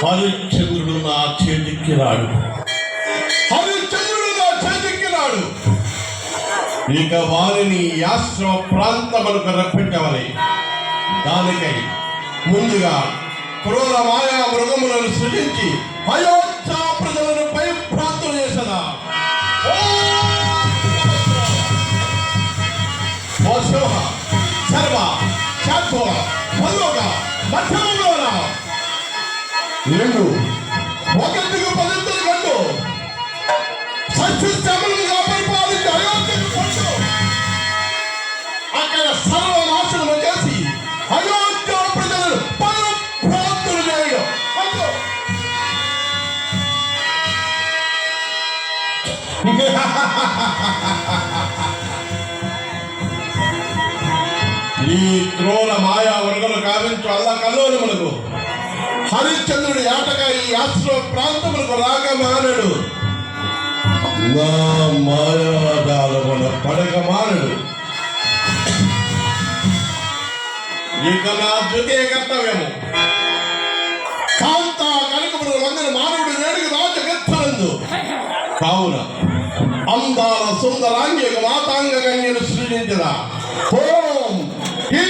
హరిశ్చంద్రుడు నా చేతికి రాడు హరిశ్చంద్రుడు నా చేతికి రాడు ఇక వారిని ఈ ప్రాంతములకు రప్పించవని దానికై ముందుగా క్రూర మాయా మృగములను సృజించి అయోధ్య ప్రజలను పై ప్రాంతం చేసిన శివ సర్వ శాత్వ మధ్యమ మధ్యమంలోన రెండు ఒకటికి పదింతలు కండు సత్యశ్రమలుగా పరిపాలించి అయోధ్యకు పండు అక్కడ చేసి అయోధ్య చేయడం. ఈ క్రోల మాయా వర్గలు కావించు అల్ల మనకు హరిశ్చంద్రుడి ఆటగా ఈ ఆశ్రమ ప్రాంతములకు రాగమానడు. నా మాయాదాలమున పడక మానడు ఇక నా ద్వితీయ కర్తవ్యము. కాంత కనకముడు వందన మానవుడు వేడుక రాజగత్తనందు కావున అందాల సుందరాంగి మాతాంగ కన్యను సృజించదా ఓం ఓ